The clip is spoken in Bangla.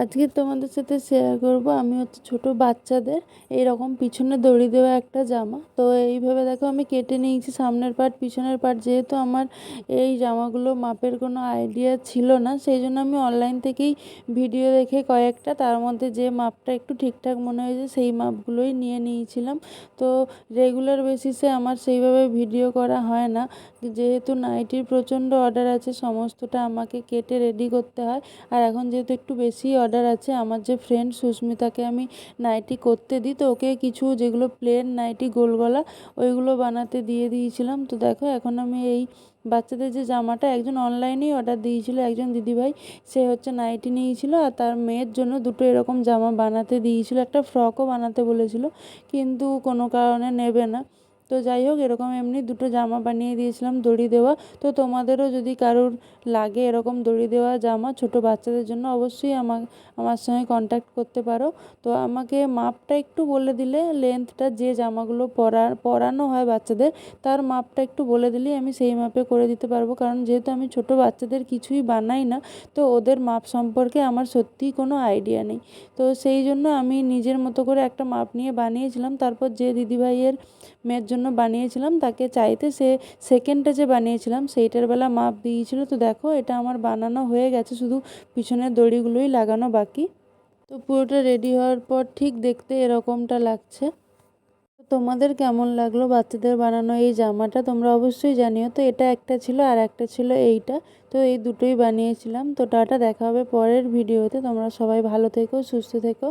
আজকে তোমাদের সাথে শেয়ার করব। আমি হচ্ছে ছোট বাচ্চাদের এইরকম পিছনে দড়ি দেওয়া একটা জামা। তো এইভাবে দেখো আমি কেটে নিয়েছি সামনের পার্ট পিছনের পার্ট যেহেতু আমার এই জামাগুলো মাপের কোনো আইডিয়া ছিল না, সেই জন্য আমি অনলাইন থেকেই ভিডিও দেখে কয়েকটা, তার মধ্যে যে মাপটা একটু ঠিকঠাক মনে হয়েছে সেই মাপগুলোই নিয়ে নিয়েছিলাম। তো রেগুলার বেসিসে আমার সেইভাবে ভিডিও করা হয় না। যেহেতু নাইটির প্রচণ্ড অর্ডার আছে, সমস্তটা আমাকে কেটে রেডি করতে হয়। আর এখন যেহেতু একটু বেশি অর্ডার আছে, আমার যে ফ্রেন্ড সুস্মিতাকে আমি নাইটি করতে দিই, তো ওকে কিছু যেগুলো প্লেন নাইটি গোল গলা ওইগুলো বানাতে দিয়ে দিয়েছিলাম। তো দেখো, এখন আমি এই বাচ্চাদের যে জামাটা একজন অনলাইনেই অর্ডার দিয়েছিল, একজন দিদিভাই, সে হচ্ছে নাইটি নিয়েছিল আর তার মেয়ের জন্য দুটো এরকম জামা বানাতে দিয়েছিল, একটা ফ্রকও বানাতে বলেছিল, কিন্তু কোনো কারণে নেবে না। তো যাই হোক, এরকম এমনি দুটো জামা বানিয়ে দিয়েছিলাম দড়ি দেওয়া। তো তোমাদেরও যদি কারোর লাগে এরকম দড়ি দেওয়া জামা ছোট বাচ্চাদের জন্য অবশ্যই আমার আমার সঙ্গে কন্ট্যাক্ট করতে পারো। তো আমাকে মাপটা একটু বলে দিলে লেন্থটা যে জামাগুলো পরা পরানো হয় বাচ্চাদের, তার মাপটা একটু বলে দিলেই আমি সেই মাপে করে দিতে পারব। কারণ যেহেতু আমি ছোট বাচ্চাদের কিছুই বানাই না, তো ওদের মাপ সম্পর্কে আমার সত্যিই কোনো আইডিয়া নেই। তো সেই জন্য আমি নিজের মতো করে একটা মাপ নিয়ে বানিয়েছিলাম। তারপর যে দিদিভাইয়ের মেয়ের জন্য বানিয়েছিলাম, তাকে চাইতে সে সেকেন্ডটা যে বানিয়েছিলাম, সেইটার বেলা মাপ দিয়েছিল। তো দেখো, এটা আমার বানানো হয়ে গেছে, শুধু পিছনের দড়িগুলোই লাগানো বাকি। তো পুরোটা রেডি হওয়ার পর ঠিক দেখতে এরকমটা লাগছে। তোমাদের কেমন লাগল বাচ্চাদের বানানো এই জামাটা? তোমরা অবশ্যই জানিও। তো এটা একটা ছিল আর একটা ছিল এইটা। তো এই দুটোই বানিয়েছিলাম। তো টাটা, দেখা হবে পরের ভিডিওতে। তোমরা সবাই ভালো থেকো, সুস্থ থেকো।